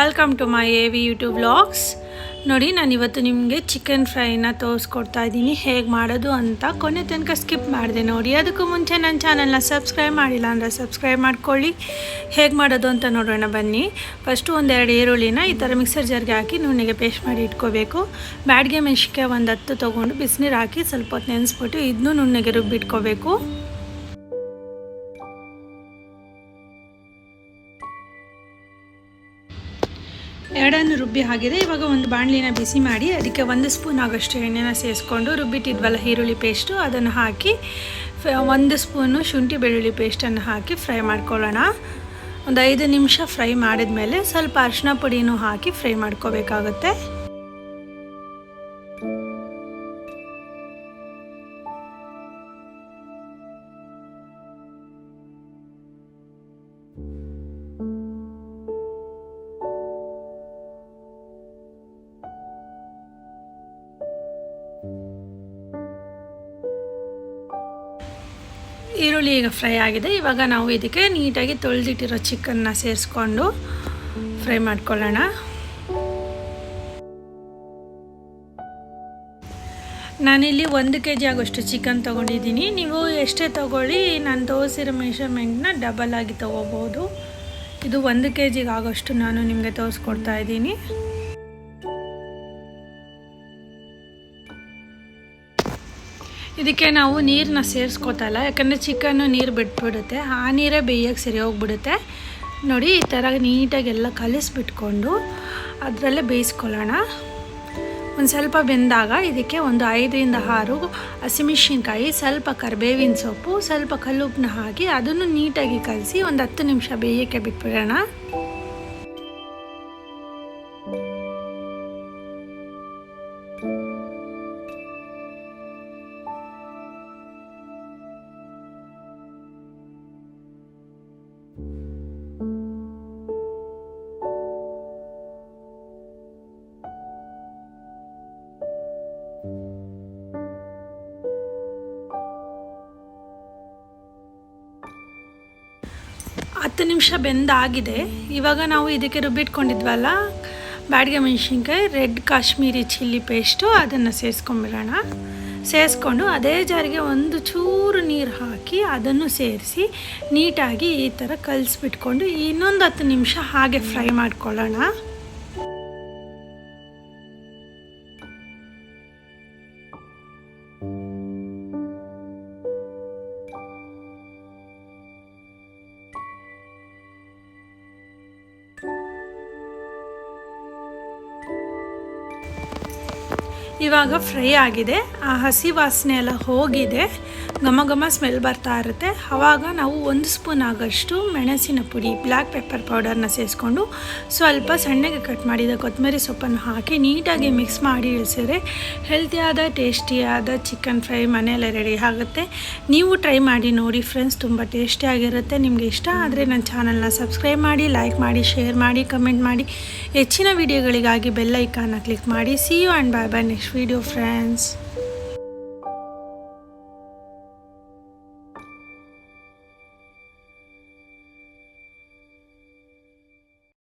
Welcome to my A V YouTube blogs ನೋಡಿ ನಾನು ಇವತ್ತು ನಿಮಗೆ ಚಿಕನ್ ಫ್ರೈನ ತೋರಿಸ್ಕೊಡ್ತಾ ಇದ್ದೀನಿ. ಹೇಗೆ ಮಾಡೋದು ಅಂತ ಕೊನೆ ತನಕ ಸ್ಕಿಪ್ ಮಾಡಿದೆ ನೋಡಿ. ಅದಕ್ಕೂ ಮುಂಚೆ ನನ್ನ ಚಾನಲ್ನ ಸಬ್ಸ್ಕ್ರೈಬ್ ಮಾಡಿಲ್ಲ ಅಂದರೆ ಸಬ್ಸ್ಕ್ರೈಬ್ ಮಾಡ್ಕೊಳ್ಳಿ. ಹೇಗೆ ಮಾಡೋದು ಅಂತ ನೋಡೋಣ ಬನ್ನಿ. ಫಸ್ಟು ಒಂದೆರಡು ಈರುಳ್ಳಿನ ಈ ಥರ ಮಿಕ್ಸರ್ ಜಾರ್ಗೆ ಹಾಕಿ ನುಣ್ಣಗೆ ಪೇಸ್ಟ್ ಮಾಡಿ ಇಟ್ಕೋಬೇಕು. ಬ್ಯಾಡ್ಗೆ ಮೆಣಸಿನ್ಕಾಯಿ ಒಂದು ಹತ್ತು ತೊಗೊಂಡು ಬಿಸಿನೀರು ಹಾಕಿ ಸ್ವಲ್ಪ ಹೊತ್ತು ನೆನೆಸ್ಬಿಟ್ಟು ಇದನ್ನೂ ನುಣ್ಣಗೆ ರುಬ್ಬಿಟ್ಕೋಬೇಕು. ಎರಡನ್ನು ರುಬ್ಬಿ ಆಗಿದೆ ಇವಾಗ ಒಂದು ಬಾಣಲಿನ ಬಿಸಿ ಮಾಡಿ ಅದಕ್ಕೆ ಒಂದು ಸ್ಪೂನ್ ಆಗೋಷ್ಟು ಎಣ್ಣೆನ ಸೇರಿಸ್ಕೊಂಡು ರುಬ್ಬಿಟ್ಟಿದ್ವಲ್ಲ ಈರುಳ್ಳಿ ಪೇಸ್ಟು, ಅದನ್ನು ಹಾಕಿ ಒಂದು ಸ್ಪೂನು ಶುಂಠಿ ಬೆಳ್ಳುಳ್ಳಿ ಪೇಸ್ಟನ್ನು ಹಾಕಿ ಫ್ರೈ ಮಾಡ್ಕೊಳ್ಳೋಣ. ಒಂದು ಐದು ನಿಮಿಷ ಫ್ರೈ ಮಾಡಿದ ಮೇಲೆ ಸ್ವಲ್ಪ ಅರಿಶಿನ ಪುಡಿನೂ ಹಾಕಿ ಫ್ರೈ ಮಾಡ್ಕೋಬೇಕಾಗುತ್ತೆ. ಈರುಳ್ಳಿ ಈಗ ಫ್ರೈ ಆಗಿದೆ. ಇವಾಗ ನಾವು ಇದಕ್ಕೆ ನೀಟಾಗಿ ತೊಳೆದಿಟ್ಟಿರೋ ಚಿಕನ್ನ ಸೇರಿಸ್ಕೊಂಡು ಫ್ರೈ ಮಾಡ್ಕೊಳ್ಳೋಣ. ನಾನಿಲ್ಲಿ ಒಂದು ಕೆ ಜಿ ಆಗೋಷ್ಟು ಚಿಕನ್ ತೊಗೊಂಡಿದ್ದೀನಿ. ನೀವು ಎಷ್ಟೇ ತೊಗೊಳ್ಳಿ ನಾನು ತೋರಿಸಿರೋ ಮೆಷರ್ಮೆಂಟ್ನ ಡಬಲ್ ಆಗಿ ತೊಗೋಬೋದು. ಇದು ಒಂದು ಕೆ ಜಿಗೆ ಆಗೋಷ್ಟು ನಾನು ನಿಮಗೆ ತೋರಿಸ್ಕೊಡ್ತಾ ಇದ್ದೀನಿ. ಇದಕ್ಕೆ ನಾವು ನೀರನ್ನ ಸೇರಿಸ್ಕೋತಲ್ಲ, ಯಾಕಂದರೆ ಚಿಕನ್ನು ನೀರು ಬಿಟ್ಬಿಡುತ್ತೆ. ಆ ನೀರೇ ಬೇಯಕ್ಕೆ ಸರಿ ಹೋಗ್ಬಿಡುತ್ತೆ. ನೋಡಿ, ಈ ಥರ ನೀಟಾಗಿ ಎಲ್ಲ ಕಲಿಸ್ಬಿಟ್ಕೊಂಡು ಅದರಲ್ಲೇ ಬೇಯಿಸ್ಕೊಳ್ಳೋಣ. ಒಂದು ಸ್ವಲ್ಪ ಬೆಂದಾಗ ಇದಕ್ಕೆ ಒಂದು ಐದರಿಂದ ಆರು ಹಸಿಮೆಣ್ಸಿನ್ಕಾಯಿ ಸ್ವಲ್ಪ ಕರಿಬೇವಿನ ಸೊಪ್ಪು, ಸ್ವಲ್ಪ ಕಲ್ಲುಪ್ಪನ್ನ ಹಾಕಿ ಅದನ್ನು ನೀಟಾಗಿ ಕಲಸಿ ಒಂದು ಹತ್ತು ನಿಮಿಷ ಬೇಯಕ್ಕೆ ಬಿಟ್ಬಿಡೋಣ. ಹತ್ತು ನಿಮಿಷ ಬೆಂದಾಗಿದೆ. ಇವಾಗ ನಾವು ಇದಕ್ಕೆ ರುಬ್ಬಿಟ್ಕೊಂಡಿದ್ವಲ್ಲ, ಬ್ಯಾಡಿಗೆ ಮೆಣಸಿನ್ಕಾಯಿ, ರೆಡ್ ಕಾಶ್ಮೀರಿ ಚಿಲ್ಲಿ ಪೇಸ್ಟು, ಅದನ್ನು ಸೇರಿಸ್ಕೊಂಬಿಡೋಣ. ಸೇರಿಸ್ಕೊಂಡು ಅದೇ ಜಾರಿಗೆ ಒಂದು ಚೂರು ನೀರು ಹಾಕಿ ಅದನ್ನು ಸೇರಿಸಿ ನೀಟಾಗಿ ಈ ಥರ ಕಲಸಿಬಿಟ್ಕೊಂಡು ಇನ್ನೊಂದು ಹತ್ತು ನಿಮಿಷ ಹಾಗೆ ಫ್ರೈ ಮಾಡ್ಕೊಳ್ಳೋಣ. ಇವಾಗ ಫ್ರೈ ಆಗಿದೆ. ಆ ಹಸಿ ವಾಸನೆ ಎಲ್ಲ ಹೋಗಿದೆ. ಘಮ ಘಮ ಸ್ಮೆಲ್ ಬರ್ತಾ ಇರುತ್ತೆ. ಆವಾಗ ನಾವು ಒಂದು ಸ್ಪೂನ್ ಆಗೋಷ್ಟು ಮೆಣಸಿನ ಪುಡಿ ಬ್ಲ್ಯಾಕ್ ಪೆಪ್ಪರ್ ಪೌಡರ್ನ ಸೇರಿಸ್ಕೊಂಡು ಸ್ವಲ್ಪ ಸಣ್ಣಗೆ ಕಟ್ ಮಾಡಿದ ಕೊತ್ತಂಬರಿ ಸೊಪ್ಪನ್ನು ಹಾಕಿ ನೀಟಾಗಿ ಮಿಕ್ಸ್ ಮಾಡಿ ಇಳಿಸಿದ್ರೆ ಹೆಲ್ತಿಯಾದ ಟೇಸ್ಟಿಯಾದ ಚಿಕನ್ ಫ್ರೈ ಮನೆಯಲ್ಲೇ ರೆಡಿ ಆಗುತ್ತೆ. ನೀವು ಟ್ರೈ ಮಾಡಿ ನೋಡಿ ಫ್ರೆಂಡ್ಸ್ ತುಂಬ ಟೇಸ್ಟಿಯಾಗಿರುತ್ತೆ ನಿಮಗೆ ಇಷ್ಟ ಆದರೆ ನನ್ನ ಚಾನಲ್ನ ಸಬ್ಸ್ಕ್ರೈಬ್ ಮಾಡಿ ಲೈಕ್ ಮಾಡಿ ಶೇರ್ ಮಾಡಿ ಕಮೆಂಟ್ ಮಾಡಿ. ಹೆಚ್ಚಿನ ವಿಡಿಯೋಗಳಿಗಾಗಿ ಬೆಲ್ ಐಕಾನ್ನ ಕ್ಲಿಕ್ ಮಾಡಿ. See you and bye bye next video friends